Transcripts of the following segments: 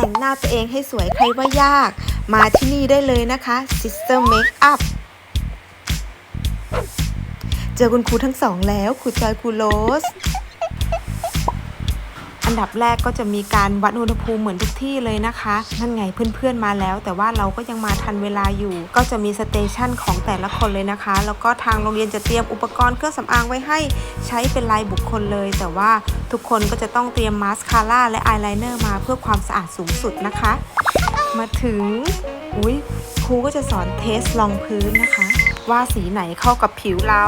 แต่งหน้าตัวเองให้สวยใครว่ายาก มาที่นี่ได้เลยนะคะ Sister Makeup เจอคุณครูทั้งสองแล้วครูจอยครูโรส อันดับแรกก็จะมีการวัดอุณหภูมิเหมือนทุกที่เลยนะคะนั่นไงเพื่อนๆมาแล้ว แต่ว่าเราก็ยังมาทันเวลาอยู่ ก็จะมีสเตชันของแต่ละคนเลยนะคะ แล้วก็ทางโรงเรียนจะเตรียมอุปกรณ์เครื่องสำอางไว้ให้ใช้เป็นลายบุคคลเลย แต่ว่าทุกคนก็จะต้องเตรียมมาสคาร่าและอายไลเนอร์มาเพื่อความสะอาดสูงสุดนะคะ มาถึงอุ้ยครูก็จะสอนเทสลองพื้นนะคะ ว่าสีไหนเข้ากับผิวเรา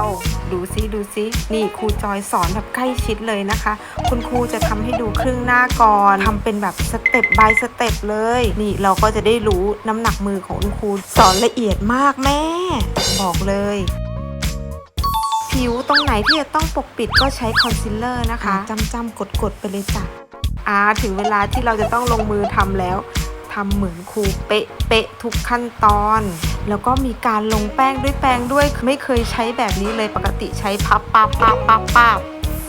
ดูซิดูซิ นี่ครูจอยสอนแบบใกล้ชิดเลยนะคะ คุณครูจะทำให้ดูครึ่งหน้าก่อนทำเป็นแบบสเต็ป by สเต็ปเลย นี่เราก็จะได้รู้น้ำหนักมือของคุณครูสอนละเอียดมากแม่ บอกเลยผิวตรงไหนที่จะต้องปกปิดก็ใช้คอนซีลเลอร์นะคะจำจำกดกดไปเลยจ้ะอ่าถึงเวลาที่เราจะต้องลงมือทำแล้ว ทำเหมือนครูเป๊ะเป๊ะทุกขั้นตอน แล้วก็มีการลงแป้งด้วยแป้งด้วยไม่เคยใช้แบบนี้เลยปกติใช้พับปับปับปับปับ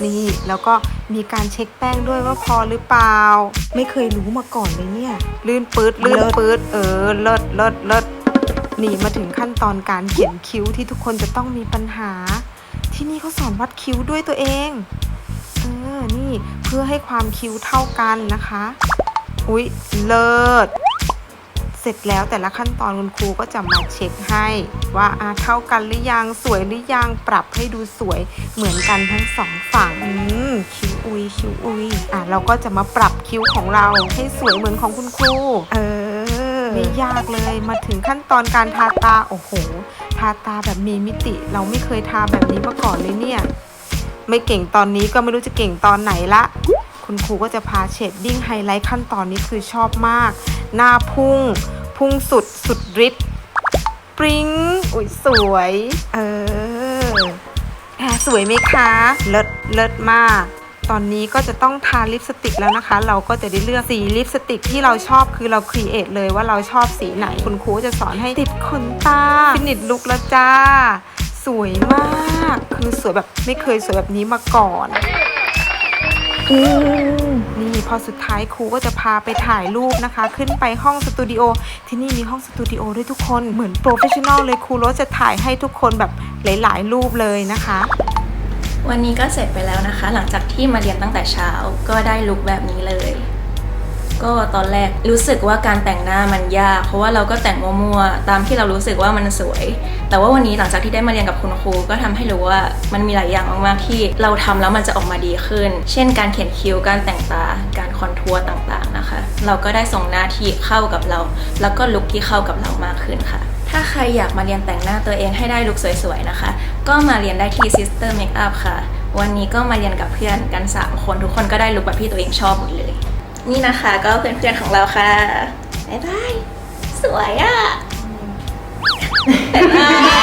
นี่ แล้วก็มีการเช็คแป้งด้วยว่าพอหรือเปล่า ไม่เคยรู้มาก่อนเลยเนี่ย ลื่นปืดลื่นปืดเออเลิศเลิศเลิศนี่มาถึงขั้นตอนการเขียนคิ้วที่ทุกคนจะต้องมีปัญหา ที่นี่เขาสอนวัดคิ้วด้วยตัวเอง เออ นี่เพื่อให้ความคิ้วเท่ากันนะคะ อุ๊ย เลิศ เสร็จแล้วแต่ละขั้นตอนคุณครูก็จะมาเช็คให้ ว่าอะเท่ากันหรือยังสวยหรือยังปรับให้ดูสวยเหมือนกันทั้งสองฝั่งอืมคิ้วอุยคิ้วอุยอะเราก็จะมาปรับคิ้วของเราให้สวยเหมือนของคุณครู เออไม่ยากเลยมาถึงขั้นตอนการทาตา โอ้โห ทาตาแบบมีมิติ เราไม่เคยทาแบบนี้มาก่อนเลยเนี่ย ไม่เก่งตอนนี้ก็ไม่รู้จะเก่งตอนไหนละ คุณครูก็จะพาเชดดิ้งไฮไลท์ขั้นตอนนี้คือชอบมาก หน้าพุ่ง พุ่งสุดสุดฤทธิ์ปริ้งอุ้ยสวย เออแหมสวยไหมคะ เลิศเลิศมาก ตอนนี้ก็จะต้องทาลิปสติกแล้วนะคะ เราก็จะได้เลือกสีลิปสติกที่เราชอบคือเราครีเอทเลยว่าเราชอบสีไหน คุณครูจะสอนให้ติดขนตาฟินิชลุกแล้วจ้า สวยมาก คือสวยแบบไม่เคยสวยแบบนี้มาก่อน นี่พอสุดท้ายครูก็จะพาไปถ่ายรูปนะคะ ขึ้นไปห้องสตูดิโอที่นี่มีห้องสตูดิโอด้วยทุกคนเหมือนโปรเฟชชั่นอลเลยครูรถจะถ่ายให้ทุกคนแบบหลาย ๆ รูปเลยนะคะ วันนี้ก็เสร็จไปแล้วนะคะ หลังจากที่มาเรียนตั้งแต่เช้าก็ได้ลุคแบบนี้เลย ก็ตอนแรกรู้สึกว่าการแต่งหน้ามันยาก เพราะว่าเราก็แต่งมั่วๆตามที่เรารู้สึกว่ามันสวย แต่ว่าวันนี้หลังจากที่ได้มาเรียนกับคุณครู ก็ทำให้รู้ว่ามันมีหลายอย่างมากๆที่เราทำแล้วมันจะออกมาดีขึ้น เช่น การเขียนคิ้วการแต่งตาการคอนทัวร์ต่างๆนะคะ เราก็ได้ส่งหน้าที่เข้ากับเรา แล้วก็ลุคที่เข้ากับเรามากขึ้นค่ะถ้าใครอยากมาเรียนแต่งหน้าตัวเองให้ได้ลุคสวยๆนะคะ ก็มาเรียนได้ที่ Sister Makeup ค่ะ วันนี้ก็มาเรียนกับเพื่อนกัน 3 คนทุกคนก็ได้ลุคแบบที่ตัวเองชอบหมดเลย นี่นะคะก็เพื่อนๆของเราค่ะบ๊ายบายสวยอะ่ะบ๊ายบาย